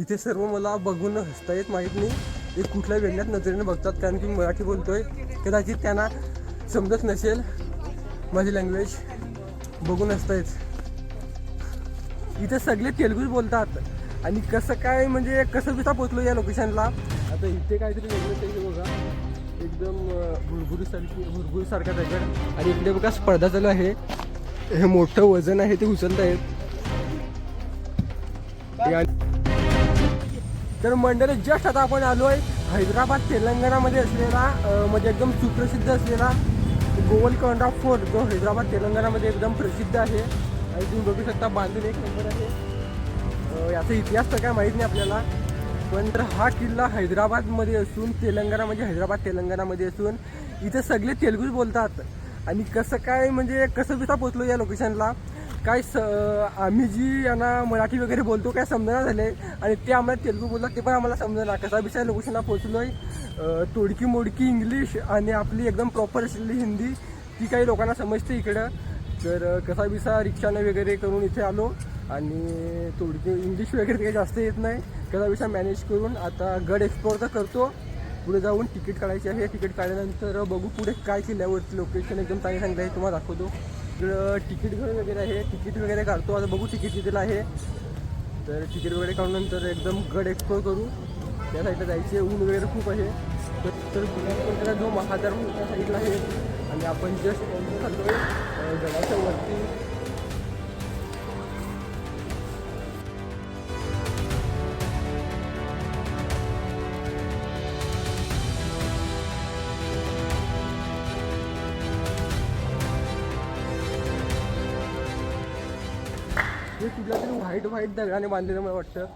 इथे सर्व मला बघून हसता येत माहीत नाही. ते कुठल्या वेगळ्याच नजरेने बघतात कारण की मी मराठी बोलतोय. कदाचित त्यांना समजत नसेल माझी लँग्वेज बघून हसता येत. इथे सगळे तेलगूच बोलतात. आणि कसं काय म्हणजे कसं बिसा पोचलो या लोकेशनला आता इथे काहीतरी वेगळंच आहे बघा. एकदम भुरभुरीसारखी भुरभुरीसारखा दगड. आणि इकडे बघा स्पर्धा चालू आहे. हे मोठं वजन आहे ते उचलत आहेत तर मंडळी जस्ट आता आपण आलो आहे हैदराबाद तेलंगणामध्ये असलेला म्हणजे एकदम सुप्रसिद्ध असलेला गोवलकोंडा फोर्ट. जो हैदराबाद तेलंगणामध्ये एकदम प्रसिद्ध आहे. आणि तुम्ही बघू शकता बांधून एक नंबर आहे. याचा इतिहास तर काय माहीत नाही आपल्याला. पण तर हा किल्ला हैदराबादमध्ये असून तेलंगणा म्हणजे हैदराबाद तेलंगणामध्ये असून इथे सगळे तेलगूच बोलतात. आणि कसं काय म्हणजे कसं सुद्धा पोचलो या लोकेशनला काय स आम्ही जी यांना मराठी वगैरे बोलतो काय समजना झाले आणि ते आम्हाला तेलगू बोलतात ते पण आम्हाला समजना. कसा विषय लोकेशनला पोचलो आहे तोडकी मोडकी इंग्लिश आणि आपली एकदम प्रॉपर असलेली हिंदी ती काही लोकांना समजते इकडं. तर कसा बिसा रिक्षाने वगैरे करून इथे आलो आणि थोडी इंग्लिश वगैरे काही जास्त येत नाही. कसा बिसा मॅनेज करून आता गड एक्सप्लोअर तर करतो. पुढे जाऊन तिकीट काढायची आहे. तिकीट काढल्यानंतर बघू पुढे काय केल्यावरती लोकेशन एकदम चांगली सांगितलं आहे तुम्हाला दाखवतो. इकडं तिकीट वगैरे आहे. तिकीट वगैरे काढतो. आता बघू तिकीट कितीला आहे. तर तिकीट वगैरे काढून नंतर एकदम गड एक्सप्लोर करू. त्या साईडला जायचे. ऊन वगैरे खूप आहे. तर तर जो महादार त्या साईडला आहे. आणि आपण जस्ट चाललो गडाच्या वरती हे कुठल्या तरी व्हाईट व्हाईट दगडाने बांधलेलं मला वाटतं.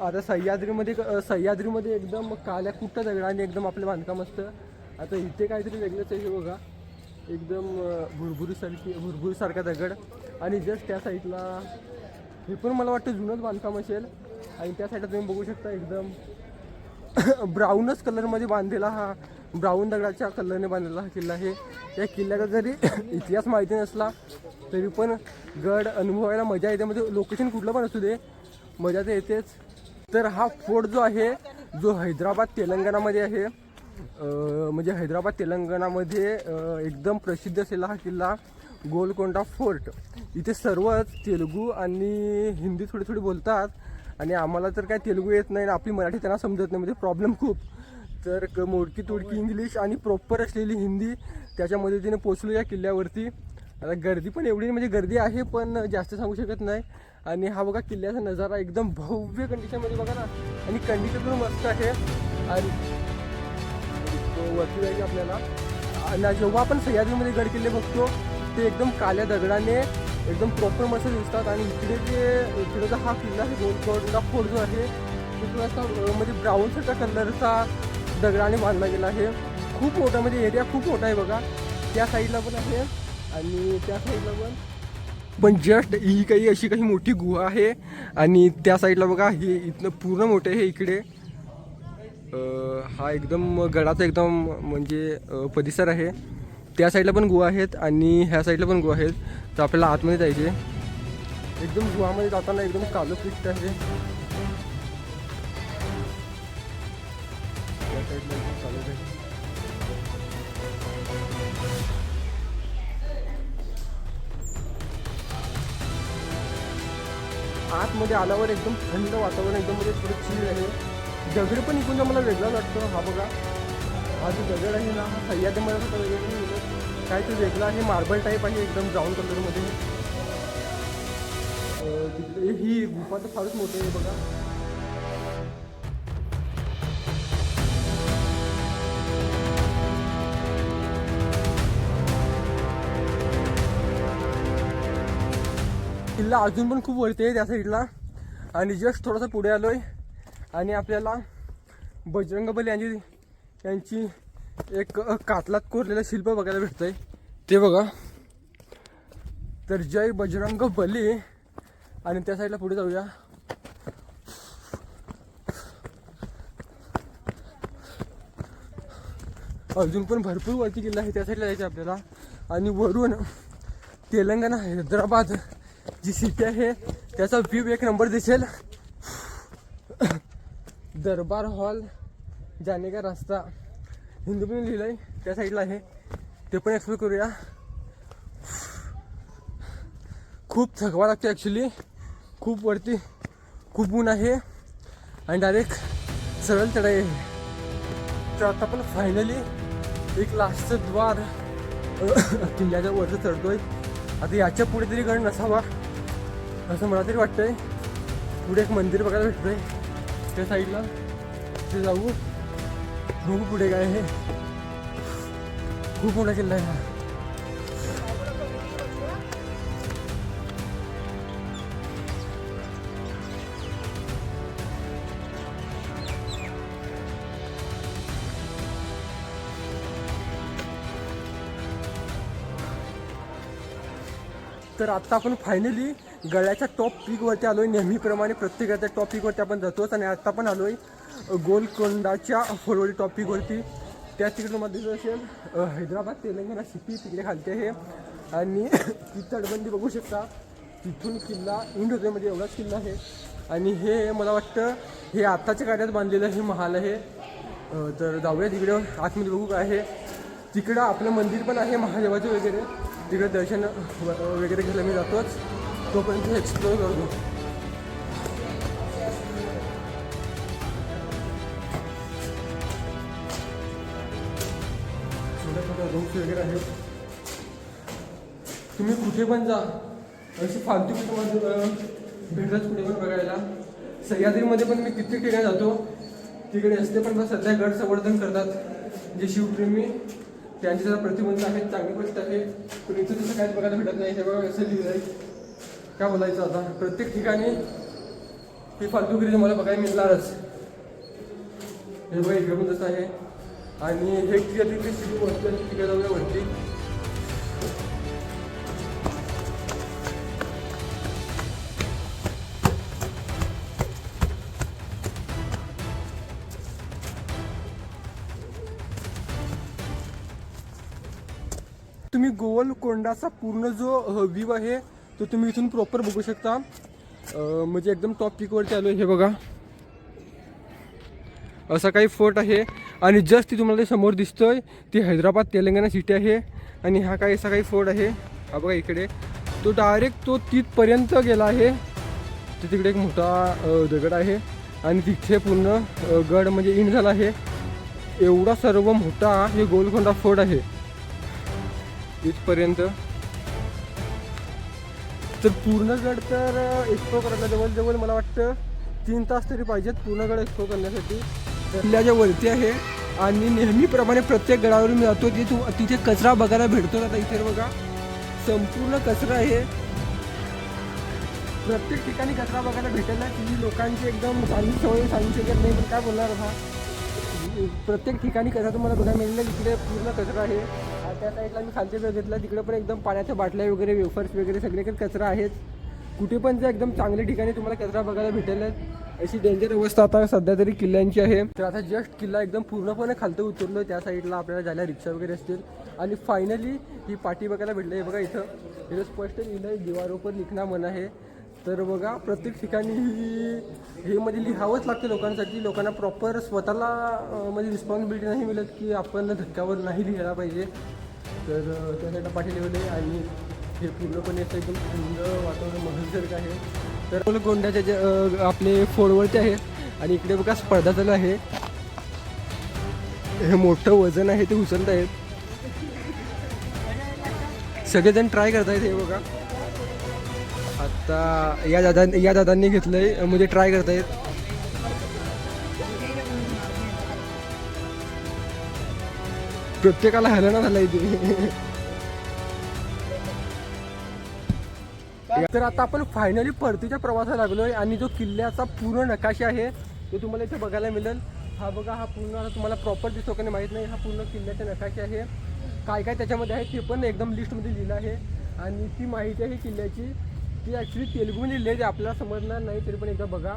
आता सह्याद्रीमध्ये क- सह्याद्रीमध्ये एकदम काल्या कुठं दगडाने एकदम आपलं बांधकाम असतं. आता इथे काहीतरी वेगळंच आहे हे बघा. एकदम भुरभुरीसारखी भुरभुरीसारखा दगड. आणि जस्ट त्या साईडला हे पण मला वाटतं जुनंच बांधकाम असेल. आणि त्या साईडला तुम्ही बघू शकता एकदम ब्राऊनच कलरमध्ये बांधलेला हा ब्राऊन दगडाच्या कल्लरने बांधलेला हा किल्ला आहे. या किल्ल्याचा जरी इतिहास माहिती नसला तरी पण गड अनुभवायला मजा येते. म्हणजे लोकेशन कुठलं पण असू दे मजा तर येतेच. तर हा फोर्ट जो आहे जो हैदराबाद तेलंगणामध्ये आहे म्हणजे हैदराबाद तेलंगणामध्ये एकदम प्रसिद्ध असलेला हा किल्ला गोलकोंडा फोर्ट. इथे सर्वच तेलुगू आणि हिंदी थोडी थोडी बोलतात. आणि आम्हाला तर काय तेलुगू येत नाही आणि आपली मराठी त्यांना समजत नाही म्हणजे प्रॉब्लेम खूप. तर क- मोडकी तोडकी इंग्लिश आणि प्रॉपर असलेली हिंदी त्याच्या मदतीने पोचलो या किल्ल्यावरती. आता गर्दी पण एवढी म्हणजे गर्दी आहे पण जास्त सांगू शकत नाही. आणि हा बघा किल्ल्याचा नजारा एकदम भव्य कंडिशनमध्ये बघा ना. आणि कंडिशन पण मस्त आहे. आणि वरती जायचं आपल्याला. आणि जेव्हा आपण सह्याद्रीमध्ये गड किल्ले बघतो ते एकदम काल्या दगडाने एकदम प्रॉपर मस्त दिसतात. आणि इकडे जे इकडेचा हा किल्ला आहे गोल फोर्ट जो आहे तो थोडासा म्हणजे ब्राऊनसारखा कलरचा दगडाने बांधला गेला आहे खूप मोठा म्हणजे एरिया खूप मोठा आहे बघा. त्या साईडला पण आहे आणि त्या साईडला पण. पण जस्ट ही काही अशी काही मोठी गुहा आहे आणि त्या साईडला बघा हे इथनं पूर्ण मोठे आहे इकडे. हा एकदम गडाचा एकदम म्हणजे परिसर आहे. त्या साईडला पण गुहा आहेत आणि ह्या साईडला पण गुहा आहेत. तर आपल्याला आतमध्ये जायचे एकदम गुहामध्ये जाताना एकदम कालो पिष्ट आहे. आतमध्ये आल्यावर एकदम थंड वातावरण एकदम म्हणजे थोडं चिल आहे. दगड पण इकडून मला वेगळा वाटतो हा बघा. हा जो दगड आहे ना हा सह्याद्रीमध्ये मला वेगळं नाही काय वेगळा आहे मार्बल टाईप आहे एकदम ब्राऊन कलरमध्ये तिकडे ही गुफा तर फारच मोठी आहे बघा. आपल्याला अजून पण खूप वरती आहे त्या साईडला. आणि जस्ट थोडासा पुढे आलो आहे आणि आपल्याला बजरंग बली यांची यांची एक कातलात कोरलेलं शिल्प बघायला भेटतंय. ते बघा. तर जय बजरंग बली आणि त्या साईडला पुढे जाऊया. अजून पण भरपूर वरती किल्ला आहे त्या साईडला जायचं आपल्याला. आणि वरून तेलंगणा हैदराबाद. जी सिटी आहे त्याचा व्ह्यू एक नंबर दिसेल. दरबार हॉल जाने का रस्ता. हिंदू पण लिहिलं आहे त्या साईडला आहे. ते पण एक्सप्लोर करूया. खूप थकवा लागतो ॲक्च्युली खूप वरती खूप ऊन आहे. आणि डायरेक्ट सरळ चढाई आहे. तर आता आपण फायनली एक लास्टचं द्वार किल्ल्याच्या वरचं चढतोय. आता याच्यापुढे तरी गड नसावा असं मला तरी वाटतंय. पुढे एक मंदिर बघायला भेटतंय. त्या साईडला ते जाऊ. बघू पुढे काय हे खूप मोठा किल्ला आहे तर आता आपण फायनली गळ्याच्या टॉप पीकवरती आलोय. नेहमीप्रमाणे प्रत्येकाच्या टॉप पीकवरती आपण जातोच आणि आता पण आलोय आहे गोलकोंडाच्या फोरवडी टॉप पीकवरती त्या तिकडमध्ये जर असेल हैदराबाद तेलंगणा सिटी तिकडे खालते आहे. आणि ती तटबंदी बघू शकता. तिथून किल्ला इंड होतोय म्हणजे एवढाच किल्ला आहे. आणि हे मला वाटतं हे आत्ताच्या कार्यात बांधलेलं हे महाल आहे. तर जाऊया तिकडे आतमध्ये बघू काय आहे. तिकडं आपलं मंदिर पण आहे महादेवाचं वगैरे. तिकडे दर्शन वगैरे घ्यायला मी जातोच. तोपर्यंत एक्सप्लोर करतो रूम्स वगैरे आहेत. तुम्ही कुठे पण जा. अशी फालतू तुम्हाला भेटत कुठे पण बघायला. सह्याद्रीमध्ये पण मी कित्येक ठिकाणी जातो. तिकडे असते पण बस सध्या गड संवर्धन करतात. जे शिवप्रेमी त्यांचे जरा प्रतिबंध आहेत चांगली गोष्ट आहे. पण तसं काहीच बघायला भेटत नाही हे बघा कसं लिहिलं आहे काय बोलायचं आता? प्रत्येक ठिकाणी ही फालतूगिरी तुम्हाला बघायला मिळणारच. हे बघा इकडे पण तसं आहे. आणि हे तिकडे तिकडे शिडी वरती तिकडे जाऊया वरती गोलकोंडाचा पूर्ण जो व्ह्यू आहे तो तुम्ही इथून प्रॉपर बघू शकता. म्हणजे एकदम टॉप पिकवरती आलो हे बघा. असा काही फोर्ट आहे आणि जस्ट ती तुम्हाला ते समोर दिसतोय ती हैदराबाद तेलंगणा सिटी आहे आणि हा काही असा काही फोर्ट आहे. हा बघा इकडे. तो डायरेक्ट तो तिथपर्यंत गेला आहे. तर तिकडे एक मोठा दगड आहे आणि तिथे पूर्ण गड म्हणजे इंड झाला आहे. एवढा सर्व मोठा हे गोलकोंडा फोर्ट आहे. इथपर्यंत. तर पूर्ण गड तर एक्सप्लोर करायला जवळजवळ मला वाटतं तीन तास तरी पाहिजेत पूर्ण गड एक्सप्लोर करण्यासाठी किल्ल्याच्या वरती आहे आणि नेहमीप्रमाणे प्रत्येक गडावर मी जातो तिथे तू तिथे कचरा बघायला भेटतो आता इथे बघा. संपूर्ण कचरा आहे. प्रत्येक ठिकाणी कचरा बघायला भेटेल ना ती लोकांची एकदम चांगली सवय सांगू शकत नाही पण काय बोलणार हा? प्रत्येक ठिकाणी कचरा तुम्हाला बघायला मिळेल इकडे पूर्ण कचरा आहे. त्या साईडला मी खालचे बघितलं तिकडे पण एकदम पाण्याच्या बाटल्या वगैरे वेफर्स वगैरे सगळीकडे कचरा आहेत कुठे पण जे एकदम चांगल्या ठिकाणी तुम्हाला कचरा बघायला भेटेल अशी डेंजर अवस्था आता सध्या तरी किल्ल्यांची आहे. तर आता जस्ट किल्ला एकदम पूर्णपणे खालतं उतरलो त्या साईडला आपल्याला जायला रिक्षा वगैरे असतील. आणि फायनली ही पाठी बघायला भेटली. आहे बघा इथं. इथं स्पष्ट लिहिलं आहे दिवारोपर लिखना मन आहे. तर बघा प्रत्येक ठिकाणी ही हे म्हणजे लिहावंच लागते लोकांसाठी. लोकांना प्रॉपर स्वतःला म्हणजे रिस्पॉन्सिबिलिटी नाही मिळत की आपण धक्क्यावर नाही लिहायला पाहिजे. तर त्यासाठी पाठी लिहिलं आणि हे पूर्णपणे असं एकदम थंड वातावरण महलसारखं आहे. तर गोंड्याचे जे आपले फोडवरती आहे आणि इकडे बघा स्पर्धा चालू आहे. हे मोठं वजन आहे ते उचलत आहेत. सगळेजण ट्राय करतायत हे बघा. आता या दादा या दादांनी घेतलंय म्हणजे ट्राय करतायत. प्रत्येकाला हलना झालाय ते. तर आता आपण फायनली परतीच्या प्रवासाला लागलोय आणि जो किल्ल्याचा पूर्ण नकाशा आहे तो तुम्हाला इथे बघायला मिळेल. हा बघा हा पूर्ण आता तुम्हाला प्रॉपर दिसतो का नाही माहीत नाही. हा पूर्ण किल्ल्याचा नकाशा आहे. काय काय त्याच्यामध्ये आहे ते पण एकदम लिस्टमध्ये लिहिलं आहे. आणि ती माहिती आहे किल्ल्याची. ती ॲक्च्युली तेलुगूमध्ये लिहिली आहे ते आपल्याला समजणार नाही तरी पण एकदा बघा.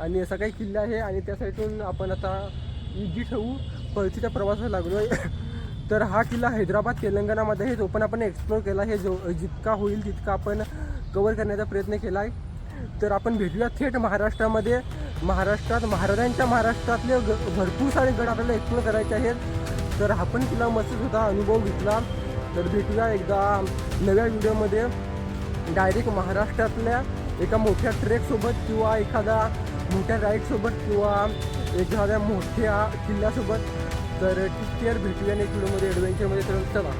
आणि असा काही किल्ला आहे आणि त्या साईडून आपण आता इजी ठेवू. परतीच्या प्रवासाला लागलो आहे. तर हा किल्ला हैदराबाद तेलंगणामध्ये जो पण आपण एक्सप्लोर केला हे जो जितका होईल तितका आपण कवर करण्याचा प्रयत्न केला आहे तर आपण भेटूया थेट महाराष्ट्रामध्ये. महाराष्ट्रात महाराजांच्या महाराष्ट्रातले ग भरपूर सारे गड आपल्याला एक्सप्लोर करायचे आहेत. तर आपण तिला मस्त होता अनुभव घेतला. तर भेटूया एकदा नव्या व्हिडिओमध्ये. डायरेक्ट महाराष्ट्रातल्या एका मोठ्या ट्रेकसोबत किंवा एखादा मोठ्या राईडसोबत किंवा एखाद्या मोठ्या किल्ल्यासोबत. तर टेक केअर भेटूया नेक्स्ट व्हिडिओमध्ये ॲडव्हेंचरमध्ये तर चला.